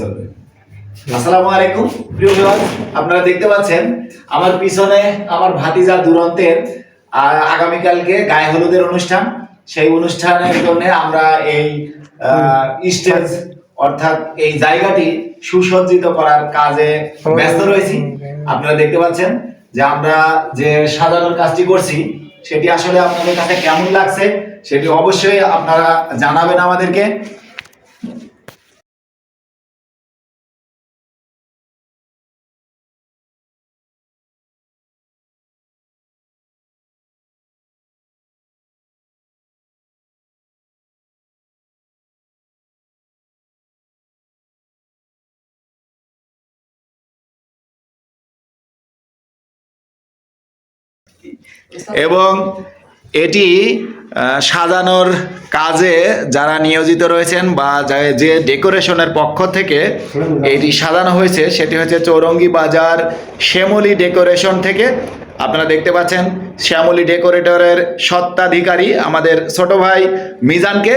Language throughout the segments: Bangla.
চলবে আসসালামু আলাইকুম, প্রিয় আপনারা দেখতে পাচ্ছেন, আমার পিছনে আমার ভাতিজা দুরন্তের আগামীকালকে গায়ে হলুদের অনুষ্ঠান। সেই অনুষ্ঠানের জন্য আমরা এই স্টেজ, অর্থাৎ এই জায়গাটি সুসজ্জিত করার কাজে ব্যস্ত রয়েছি। আপনারা দেখতে পাচ্ছেন যে আমরা যে সাজানোর কাজটি করছি, সেটি আসলে আপনাদের কাছে কেমন লাগছে, সেটি অবশ্যই আপনারা জানাবেন আমাদেরকে। এবং এটি সাজানোর কাজে যারা নিয়োজিত রয়েছেন বা যে ডেকোরেশনের পক্ষ থেকে এটি সাজানো হয়েছে, সেটি হচ্ছে চৌরঙ্গি বাজার শ্যামলী ডেকোরেশন থেকে। আপনারা দেখতে পাচ্ছেন, শ্যামলী ডেকোরেটরের সত্ত্বাধিকারী আমাদের ছোট ভাই মিজানকে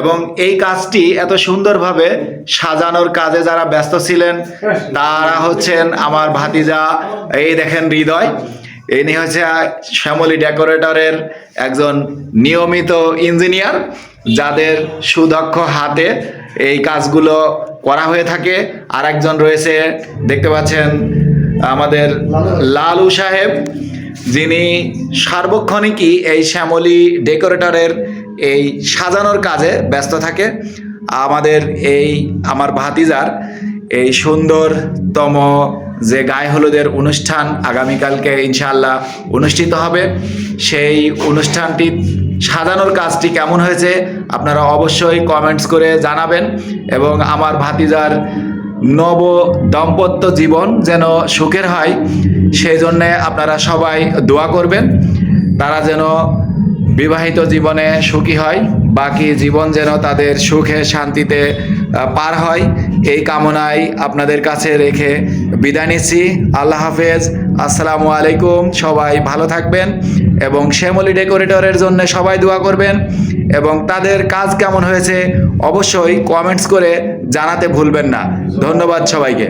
এবং এই কাজটি এত সুন্দরভাবে সাজানোর কাজে যারা ব্যস্ত ছিলেন, তারা হচ্ছেন আমার ভাতিজা, এই দেখেন হৃদয়। ইনি হচ্ছে শ্যামলী ডেকোরেটরের একজন নিয়মিত ইঞ্জিনিয়ার, যাদের সুদক্ষ হাতে এই কাজগুলো করা হয়ে থাকে। আর একজন রয়েছে, দেখতে পাচ্ছেন আমাদের লালু সাহেব, যিনি সার্বক্ষণিকই এই শ্যামলী ডেকোরেটরের এই সাজানোর কাজে ব্যস্ত থাকে। আমাদের এই, আমার ভাতিজার, এই সুন্দরতম যে গায়ে হলুদের অনুষ্ঠান আগামীকালকে ইনশাআল্লাহ অনুষ্ঠিত হবে। সেই অনুষ্ঠানটি সাজানোর কাজটি কেমন হয়েছে আপনারা অবশ্যই কমেন্টস করে জানাবেন এবং আমার ভাতিজার নব দাম্পত্য জীবন যেন সুখের হয়, সেই জন্যে আপনারা সবাই দোয়া করবেন। তারা যেন বিবাহিত জীবনে সুখী হয়, বাকি জীবন যেন তাদের সুখে শান্তিতে পার হয়, এই কামনায় আপনাদের কাছে রেখে বিদায় নিচ্ছি। আল্লাহ হাফেজ, আসসালামু আলাইকুম, সবাই ভালো থাকবেন এবং শ্যামলি ডেকোরেটরের জন্য সবাই দোয়া করবেন এবং তাদের কাজ কেমন হয়েছে অবশ্যই কমেন্টস করে জানাতে ভুলবেন না। ধন্যবাদ সবাইকে।